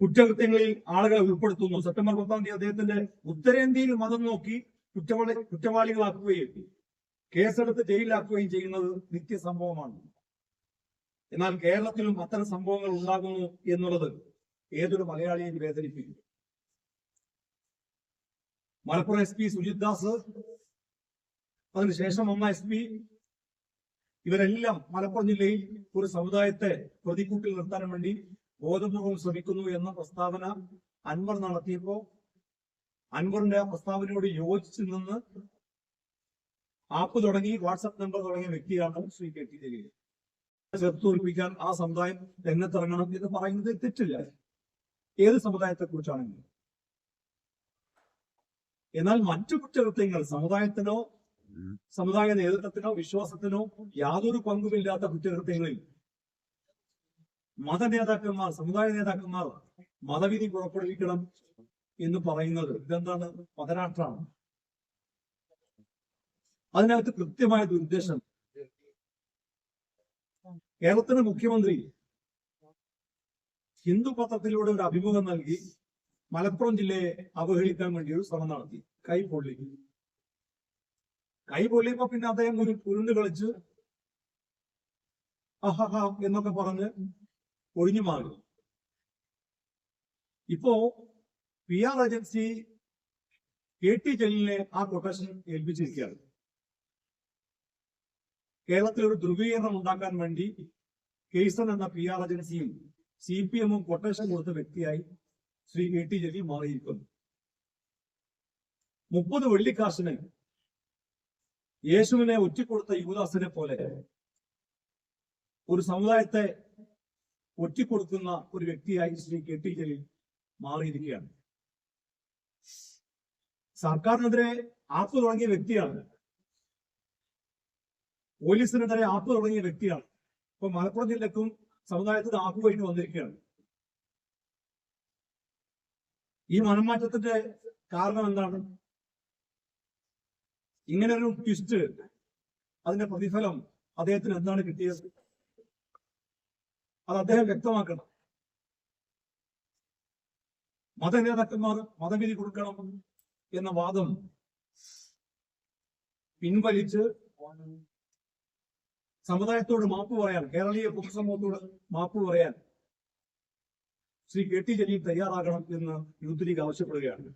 കുറ്റകൃത്യങ്ങളിൽ ആളുകളെ ഉൾപ്പെടുത്തുന്നു. സെപ്റ്റംബർ പത്താം തീയതി അദ്ദേഹത്തിന്റെ ഉത്തരേന്ത്യയിൽ മതം നോക്കി കുറ്റവാളി കുറ്റവാളികളാക്കുകയും കേസെടുത്ത് ജയിലിലാക്കുകയും ചെയ്യുന്നത് നിത്യസംഭവമാണ്. എന്നാൽ കേരളത്തിലും അത്തരം സംഭവങ്ങൾ ഉണ്ടാകുന്നു എന്നുള്ളത് ഏതൊരു മലയാളിയെയും വേദനിപ്പിക്കും. മലപ്പുറം എസ് പി സുജിത് ദാസ് അതിനുശേഷം വന്ന എസ് പി ഇവരെല്ലാം മലപ്പുറം ജില്ലയിൽ ഒരു സമുദായത്തെ പ്രതിക്കൂട്ടിൽ നിർത്താൻ വേണ്ടി ബോധപൂർവം ശ്രമിക്കുന്നു എന്ന പ്രസ്താവന അൻവർ നടത്തിയപ്പോ അൻവറിന്റെ ആ പ്രസ്താവനയോട് യോജിച്ചു നിന്ന് ആപ്പ് തുടങ്ങി വാട്സപ്പ് നമ്പർ തുടങ്ങിയ വ്യക്തിയാണ് ശ്രീ കെ ടി ജലീൽ. ചെറുത്തോൽപ്പിക്കാൻ ആ സമുദായം രംഗത്തിറങ്ങണം എന്ന് പറയുന്നത് തെറ്റില്ല. ഏത് സമുദായത്തെ കുറിച്ചാണെങ്കിലും എന്നാൽ മറ്റു കുറ്റകൃത്യങ്ങൾ സമുദായത്തിനോ സമുദായ നേതൃത്വത്തിനോ വിശ്വാസത്തിനോ യാതൊരു പങ്കുമില്ലാത്ത കുറ്റകൃത്യങ്ങളിൽ മത നേതാക്കന്മാർ സമുദായ നേതാക്കന്മാർ മതവിധി പുറപ്പെടുവിക്കണം എന്ന് പറയുന്നത് ഇതെന്താണ്? മതരാഷ്ട്രമാണ് അതിനകത്ത് കൃത്യമായ ദുരുദ്ദേശം. കേരളത്തിന്റെ മുഖ്യമന്ത്രി ഹിന്ദു പത്രത്തിലൂടെ ഒരു അഭിമുഖം നൽകി മലപ്പുറം ജില്ലയെ അവഹേളിക്കാൻ വേണ്ടി ഒരു ശ്രമം നടത്തി. കൈ പൊള്ളി. കൈ പൊള്ളിയപ്പോ പിന്നെ അദ്ദേഹം ഒരു ഉരുണ്ട് കളിച്ച് അഹഹ എന്നൊക്കെ പറഞ്ഞ് ഒഴിഞ്ഞു മാറി ഇപ്പോ P R agency K T ജലീലിനെ ആ കൊട്ടേഷൻ ഏൽപ്പിച്ചിരിക്കുകയാണ്. കേരളത്തിൽ ഒരു ധ്രുവീകരണം ഉണ്ടാക്കാൻ വേണ്ടി കേസൻ എന്ന പി ആർ ഏജൻസിയും സി പി എമ്മും കൊട്ടേഷൻ കൊടുത്ത വ്യക്തിയായി ശ്രീ കെ ടി ജലീൽ മാറിയിരിക്കുന്നു. മുപ്പത് വെള്ളിക്കാശിന് യേശുവിനെ ഒറ്റിക്കൊടുത്ത യുവദാസിനെ പോലെ ഒരു സമുദായത്തെ ഒറ്റിക്കൊടുക്കുന്ന ഒരു വ്യക്തിയായി ശ്രീ കെ ടി ജലീൽ മാറിയിരിക്കുകയാണ്. സർക്കാരിനെതിരെ ആപ്പ് തുടങ്ങിയ വ്യക്തിയാണ്. പോലീസിനെതിരെ ആപ്പ് തുടങ്ങിയ വ്യക്തിയാണ്. ഇപ്പൊ മലപ്പുറം ജില്ലക്കും സമുദായത്തിന് ആപ്പ് കഴിഞ്ഞ് വന്നിരിക്കുകയാണ്. ഈ മനംമാറ്റത്തിന്റെ കാരണം എന്താണ്? ഇങ്ങനെ ഒരു ട്വിസ്റ്റ് അതിന്റെ പ്രതിഫലം അദ്ദേഹത്തിന് എന്താണ് കിട്ടിയത്? അത് അദ്ദേഹം വ്യക്തമാക്കണം. മതനേതാക്കന്മാർ മതവിധി കൊടുക്കണം എന്ന വാദം പിൻവലിച്ച് സമുദായത്തോട് മാപ്പ് പറയാൻ കേരളീയ പൊതുസമൂഹത്തോട് മാപ്പ് പറയാൻ ശ്രീ കെ ടി ജലീൽ തയ്യാറാകണം എന്ന് യൂത്ത് ലീഗ് ആവശ്യപ്പെടുകയാണ്.